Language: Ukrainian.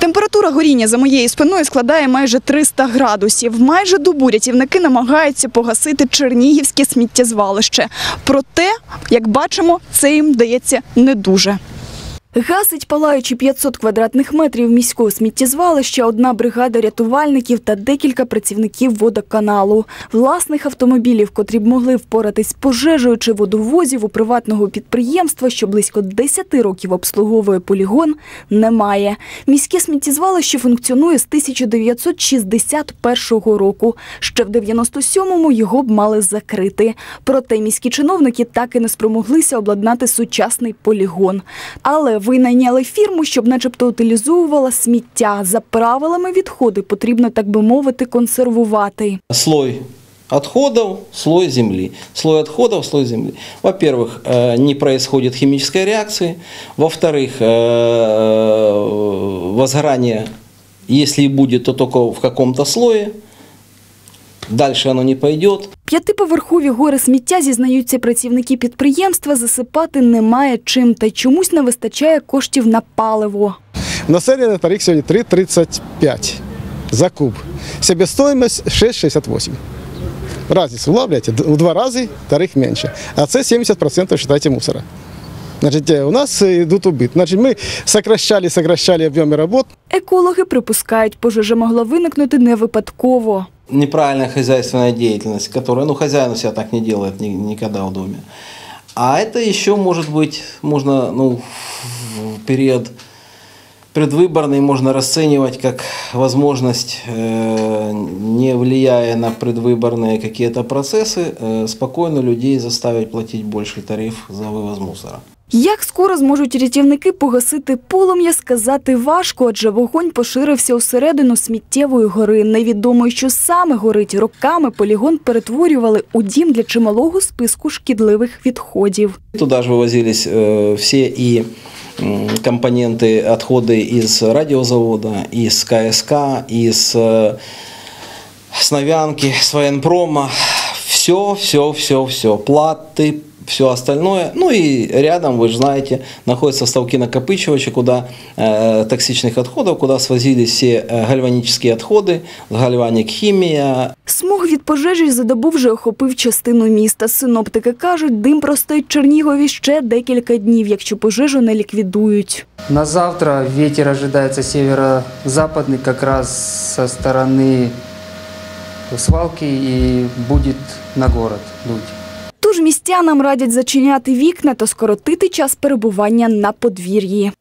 Температура горіння за моєю спиною складає майже 300 градусів. Майже добу рятівники намагаються погасити Чернігівське сміттєзвалище. Проте, як бачимо, це їм дається не дуже. Гасить палаючи 500 квадратних метрів міського сміттєзвалища одна бригада рятувальників та декілька працівників водоканалу. Власних автомобілів, котрі б могли впоратись з пожежею чи водовозів у приватного підприємства, що близько 10 років обслуговує полігон, немає. Міське сміттєзвалище функціонує з 1961 року. Ще в 97-му його б мали закрити. Проте міські чиновники так і не спромоглися обладнати сучасний полігон. Але винайняли фірму, щоб начебто утилізовувала сміття. За правилами відходи потрібно, так би мовити, консервувати. слой отходов, слой земли. Слой отходов, слой земли. Во-первых, э, не происходит химической реакции. Во-вторых, э, возгорание, если и будет, то только в каком-то слое. Дальше оно не пойдет. П'ятиповерхові гори сміття, зізнаються працівники підприємства, засипати немає чим та чомусь не вистачає коштів на паливо. Населення на тариф сьогодні 3,35 за куб. Себестоїмость 6,68. Разницу улавливаете? У два рази тариф менше. А це 70% считайте мусора. Значить, е, у нас е, йдуть убит. Значить, ми сокращали, сокращали об'єми робот. Екологи припускають, пожежа могла виникнути не випадково. Неправильная хозяйственная деятельность, которая, ну, хозяин у себя так не делает ни- никогда в доме. А это еще может быть, можно, ну, в период предвыборный можно расценивать как возможность, э, не влияя на предвыборные какие-то процессы, э, спокойно людей заставить платить больший тариф за вывоз мусора. Як скоро зможуть рятівники погасити полум'я, сказати важко, адже вогонь поширився усередину сміттєвої гори. Невідомо, що саме горить роками. Полігон перетворювали у дім для чималого списку шкідливих відходів. Туда же вывозились э, все и м, компоненты, отходы из радиозавода, из КСК, из э, Сновянки, с военпрома. Все, все, все, все. Платы, все остальное. Ну и рядом, вы же знаете, находятся ставки накопичивача, куда э, токсичных отходов, куда свозились все э, гальванические отходы, гальваник, химия, Смог від пожежі за добу вже охопив частину міста. Синоптики кажуть, дим простоїть в Чернігові ще декілька днів, якщо пожежу не ліквідують. На завтра ветер ожидается северо-западный, как раз со стороны свалки и будет на город дуть. Тож містянам радять зачиняти вікна та скоротити час перебування на подвір'ї.